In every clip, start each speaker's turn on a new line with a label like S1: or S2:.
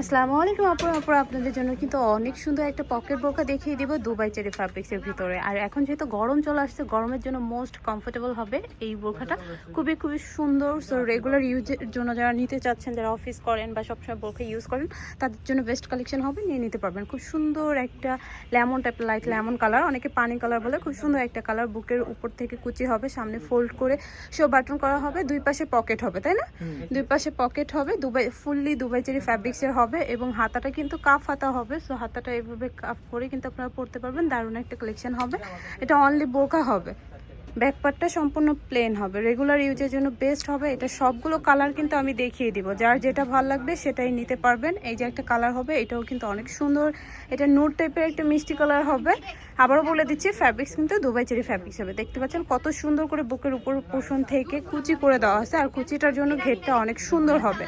S1: আসসালামু আলাইকুম আপুর আপুর আপনাদের জন্য কিন্তু অনেক সুন্দর একটা পকেট বোরকা দেখিয়ে দিব দুবাই চেরি ফ্যাব্রিক্সের ভিতরে। আর এখন যেহেতু গরম চলে আসছে গরমের জন্য মোস্ট কমফোর্টেবল হবে এই বোরখাটা। খুবই খুবই সুন্দর সো রেগুলার ইউজের জন্য যারা নিতে চাচ্ছেন যারা অফিস করেন বা সবসময় বোরখা ইউজ করেন তাদের জন্য বেস্ট কালেকশন হবে নিয়ে নিতে পারবেন। খুব সুন্দর একটা লেমন টাইপের লাইট লেমন কালার অনেকে পানি কালার বলে খুব সুন্দর একটা কালার বুকের উপর থেকে কুচি হবে সামনে ফোল্ড করে শো বাটন করা হবে দুই পাশে পকেট হবে তাই না? দুই পাশে পকেট হবে দুবাই ফুললি দুবাই চেরি ফ্যাব্রিক্সের হবে। এবং হাতাটা কিন্তু কাফ হাতা হবে। সো হাতাটা এভাবে কাফ করে কিন্তু আপনারা পরতে পারবেন। দারুণ একটা কালেকশন হবে। এটা অনলি বোরকা হবে। ব্যাকপার্টটা সম্পূর্ণ প্লেন হবে। রেগুলার ইউজের জন্য বেস্ট হবে। এটা সবগুলো কালার কিন্তু আমি দেখিয়ে দিব। যার যেটা ভালো লাগবে সেটাই নিতে পারবেন। এই যে একটা কালার হবে, এটাও কিন্তু অনেক সুন্দর। এটা নোট টাইপের একটা মিষ্টি কালার হবে। আবারও বলে দিচ্ছি ফ্যাব্রিক্স কিন্তু দুবাই চেরি ফ্যাব্রিক্স হবে। দেখতে পাচ্ছেন কত সুন্দর করে বুকের উপর পোষণ থেকে কুচি করে দেওয়া আছে আর কুচিটার জন্য ঘেরটা অনেক সুন্দর হবে।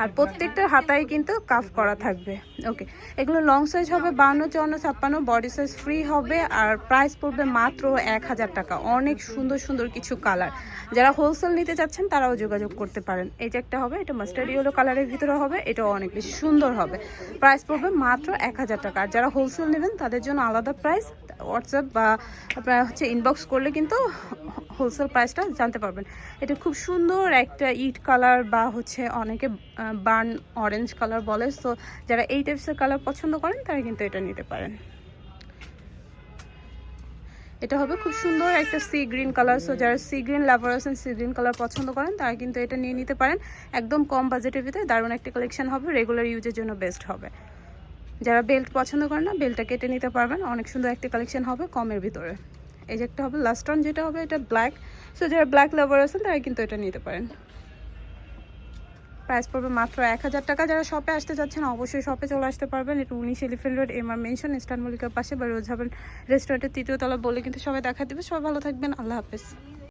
S1: আর প্রত্যেকটা হাতায় কিন্তু কাফ করা থাকবে। ওকে এগুলো লং সাইজ হবে বান্ন চুয়ান্ন, ছাপ্পান্ন বডি সাইজ ফ্রি হবে আর প্রাইস পড়বে মাত্র এক হাজার টাকা। অনেক সুন্দর সুন্দর কিছু কালার যারা হোলসেল নিতে চাচ্ছেন, তারাও যোগাযোগ করতে পারেন। এই যে একটা হবে, এটা মাস্টার্ড ইয়েলো কালারের ভিতরে হবে, এটাও অনেক বেশি সুন্দর হবে। প্রাইস পড়বে মাত্র এক হাজার টাকা। আর যারা হোলসেল নেবেন, তাদের জন্য আলাদা প্রাইস হোয়াটসঅ্যাপ বা আপনারা হচ্ছে ইনবক্স করলে কিন্তু হোলসেল প্রাইসটা জানতে পারবেন। এটা খুব সুন্দর একটা ইট কালার বা হচ্ছে অনেকে বার্ন অরেঞ্জ কালার বলে। সো যারা এই টাইপসের কালার পছন্দ করেন, তারা কিন্তু এটা নিতে পারেন। এটা হবে খুব সুন্দর একটা সি গ্রিন কালার সো যারা সি গ্রিন লাভার আছেন সি গ্রিন কালার পছন্দ করেন, তারা কিন্তু এটা নিয়ে নিতে পারেন। একদম কম বাজেটের ভিতরে দারুণ একটা কালেকশন হবে। রেগুলার ইউজের জন্য বেস্ট হবে। যারা বেল্ট পছন্দ করেন না, বেল্টটা কেটে নিতে পারবেন। অনেক সুন্দর একটা কালেকশন হবে কমের ভিতরে। এই যে একটা হবে লাস্ট অন যেটা হবে এটা ব্ল্যাক সো যারা ব্ল্যাক লাভার আছেন, তারা কিন্তু এটা নিতে পারেন। প্রাইস পড়বে মাত্র এক হাজার টাকা। যারা শপে আসতে চাচ্ছেন অবশ্যই শপে চলে আসতে পারবেন। এটা উনিশ elephant road M R mansion eastern মল্লিকার পাশে বা রোজ হাবেন রেস্টুরেন্টের তৃতীয় তলা বলে কিন্তু সবাই দেখা দেবে। সবাই ভালো থাকবেন। আল্লাহ হাফেজ।